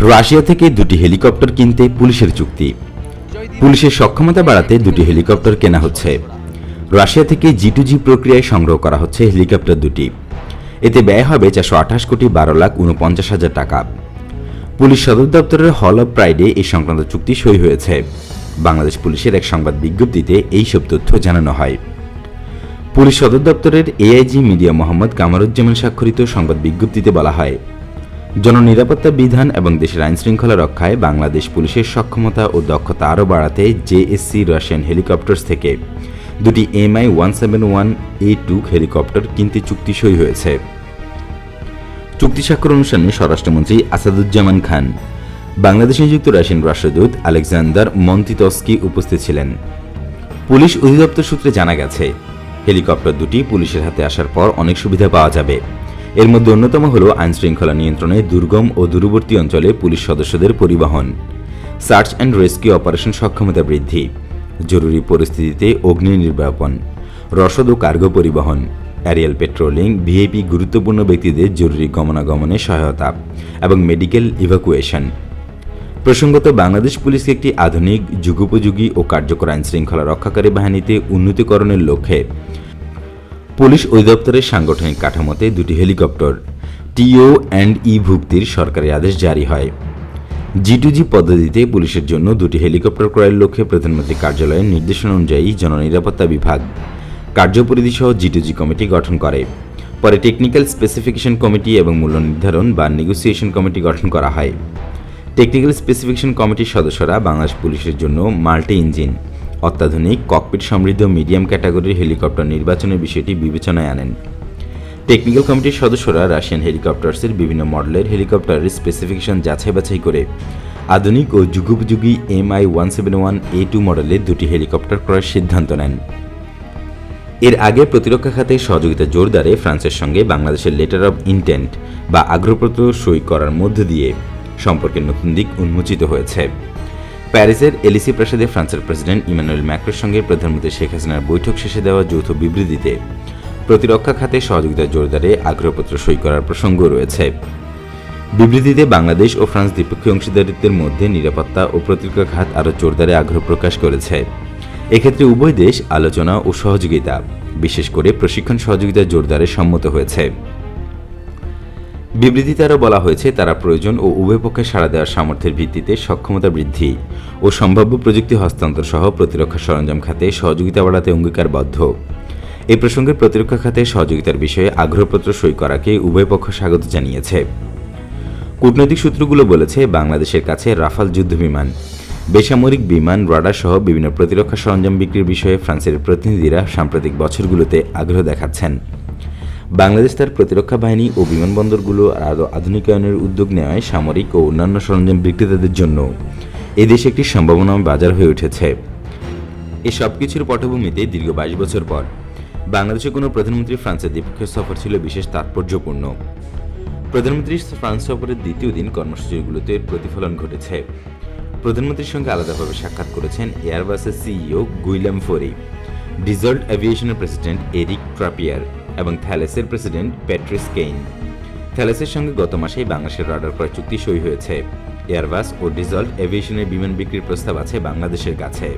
Russia থেকে দুটি helicopter কিনতে পুলিশের চুক্তি। পুলিশের সক্ষমতা বাড়াতে দুটি হেলিকপ্টার কেনা হচ্ছে। রাশিয়া থেকে জি টু জি প্রক্রিয়ায় সংগ্রহ করা হচ্ছে হেলিকপ্টার দুটি। এতে ব্যয় হবে চারশো আঠাশ কোটি বারো লাখ উনপঞ্চাশ হাজার টাকা। পুলিশ সদর দপ্তরের হল অব প্রাইডে এই সংক্রান্ত চুক্তি সই হয়েছে। বাংলাদেশ পুলিশের এক সংবাদ বিজ্ঞপ্তিতে এই সব তথ্য জানানো হয়। পুলিশ সদর দপ্তরের এআইজি মিডিয়া মোহাম্মদ কামারুজ্জামান স্বাক্ষরিত সংবাদ বিজ্ঞপ্তিতে বলা হয় জননিরাপত্তা বিধান এবং দেশের আইনশৃঙ্খলা রক্ষায় বাংলাদেশ পুলিশের সক্ষমতা ও দক্ষতা আরও বাড়াতে জেএসসি রাশিয়ান হেলিকপ্টার্স থেকে। দুটি MI one seven one A two helicopter কিনতে চুক্তি সই হয়েছে। চুক্তি স্বাক্ষর অনুষ্ঠানে স্বরাষ্ট্রমন্ত্রী আসাদুজ্জামান খান, বাংলাদেশ নিযুক্ত রাশিয়ান রাষ্ট্রদূত আলেকজান্ডার মন্তিতস্কি উপস্থিত ছিলেন। পুলিশ অধিদপ্তর সূত্রে জানা গেছে, হেলিকপ্টার দুটি পুলিশের হাতে আসার পর অনেক সুবিধা পাওয়া যাবে। এর মধ্যে অন্যতম হল আইনশৃঙ্খলা নিয়ন্ত্রণে দুর্গম ও দূরবর্তী অঞ্চলে পুলিশ সদস্যদের পরিবহন। সার্চ অ্যান্ড রেস্কিউ অপারেশন সক্ষমতা বৃদ্ধি, জরুরি পরিস্থিতিতে অগ্নি নির্বাপন, রসদ ও কার্গো পরিবহন, অ্যারিয়াল পেট্রোলিং, ভিআইপি গুরুত্বপূর্ণ ব্যক্তিদের জরুরি গমনাগমনে সহায়তা এবং মেডিকেল ইভাকুয়েশন। প্রসঙ্গত বাংলাদেশ পুলিশকে একটি আধুনিক, যুগোপযোগী ও কার্যকর আইন শৃঙ্খলা রক্ষাকারী বাহিনীতে উন্নতিকরণের লক্ষ্যে পুলিশ অধিদপ্তরের সাংগঠনিক কাঠামোতে দুটি হেলিকপ্টার, টিও অ্যান্ড ই ভুক্তির সরকারি আদেশ জারি হয়। জিটুজি পদ্ধতিতে পুলিশের জন্য দুটি হেলিকপ্টার ক্রয়ের লক্ষ্যে প্রধানমন্ত্রী কার্যালয়ের নির্দেশনা অনুযায়ী জননিরাপত্তা বিভাগ কার্যপরিধি সহ জি টু জি কমিটি গঠন করে। পরে টেকনিক্যাল স্পেসিফিকেশন কমিটি এবং মূল্য নির্ধারণ বা নেগোসিয়েশন কমিটি গঠন করা হয়। টেকনিক্যাল স্পেসিফিকেশন কমিটির সদস্যরা বাংলাদেশ পুলিশের জন্য মাল্টি ইঞ্জিন অত্যাধুনিক ককপিট সমৃদ্ধ মিডিয়াম ক্যাটাগরির হেলিকপ্টার নির্বাচনের বিষয়টি বিবেচনায় আনেন। টেকনিক্যাল কমিটির সদস্যরা রাশিয়ান হেলিকপ্টার্সের বিভিন্ন মডেলের হেলিকপ্টারের স্পেসিফিকেশন যাচাই বাছাই করে আধুনিক ও যুগোপযোগী MI one seven one A two মডেলের দুটি হেলিকপ্টার ক্রয়ের সিদ্ধান্ত নেন। এর আগে প্রতিরক্ষা খাতে সহযোগিতা জোরদারে ফ্রান্সের সঙ্গে বাংলাদেশের লেটার অব ইন্টেন্ট বা আগ্রহপত্র সই করার মধ্য দিয়ে সম্পর্কের নতুন দিক উন্মোচিত হয়েছে। প্যারিসের এলিসি প্রাসাদে ফ্রান্সের প্রেসিডেন্ট ইমানুয়েল ম্যাক্রোর সঙ্গে প্রধানমন্ত্রী শেখ হাসিনার বৈঠক শেষে দেওয়া যৌথ বিবৃতিতে প্রতিরক্ষা খাতে সহযোগিতা জোরদারে আগ্রহপত্র সই করার প্রসঙ্গ রয়েছে। বিবৃতিতে বাংলাদেশ ও ফ্রান্স দ্বিপক্ষীয় অংশীদারিত্বের মধ্যে নিরাপত্তা ও প্রতিরক্ষা খাত আরও জোরদারে আগ্রহ প্রকাশ করেছে। এক্ষেত্রে উভয় দেশ আলোচনা ও সহযোগিতা, বিশেষ করে প্রশিক্ষণ সহযোগিতা জোরদারে সম্মত হয়েছে। বিবৃতিতে আরও বলা হয়েছে, তারা প্রয়োজন ও উভয় পক্ষে সাড়া দেওয়ার সামর্থ্যের ভিত্তিতে সক্ষমতা বৃদ্ধি ও সম্ভাব্য প্রযুক্তি হস্তান্তর সহ প্রতিরক্ষা সরঞ্জাম খাতে সহযোগিতা বাড়াতে অঙ্গীকারবদ্ধ। এই প্রসঙ্গে প্রতিরক্ষা খাতে সহযোগিতার বিষয়ে আগ্রহপত্র সই করাকে উভয় পক্ষ স্বাগত জানিয়েছে। কূটনৈতিক সূত্রগুলো বলেছে, বাংলাদেশের কাছে রাফাল যুদ্ধবিমান, বেসামরিক বিমান, রাডার সহ বিভিন্ন প্রতিরক্ষা সরঞ্জাম বিক্রির বিষয়ে ফ্রান্সের প্রতিনিধিরা সাম্প্রতিক বছরগুলোতে আগ্রহ দেখাচ্ছেন। বাংলাদেশ তার প্রতিরক্ষা বাহিনী ও বিমানবন্দরগুলো আরও আধুনিকায়নের উদ্যোগ নেওয়ায় সামরিক ও অন্যান্য সরঞ্জাম বিক্রেতাদের জন্য। এদেশে একটি সম্ভাবনাময় বাজার হয়ে উঠেছে। এই সব কিছুর পটভূমিতে দীর্ঘ বাইশ বছর পর বাংলাদেশে কোনো প্রধানমন্ত্রী ফ্রান্সের দ্বিপক্ষীয় সফর ছিল বিশেষ তাৎপর্যপূর্ণ। প্রধানমন্ত্রী ফ্রান্স সফরের দ্বিতীয় দিন কর্মসূচিগুলোতে প্রতিফলন ঘটেছে। প্রধানমন্ত্রীর সঙ্গে আলাদাভাবে সাক্ষাৎ করেছেন এয়ারবাসের সিইও গুইলাম ফোরি। ডিজল্ট অ্যাভিয়েশনের প্রেসিডেন্ট এরিক ট্রাপিয়ার। এবং থ্যালেসের প্রেসিডেন্ট প্যাট্রিস কেইন। থ্যালেসের সঙ্গে গত মাসেই বাংলাদেশের রাডার ক্রয় চুক্তি সই হয়েছে। এয়ারবাস ও ডিজল্ট এভিয়েশনের বিমান বিক্রির প্রস্তাব আছে বাংলাদেশের কাছে।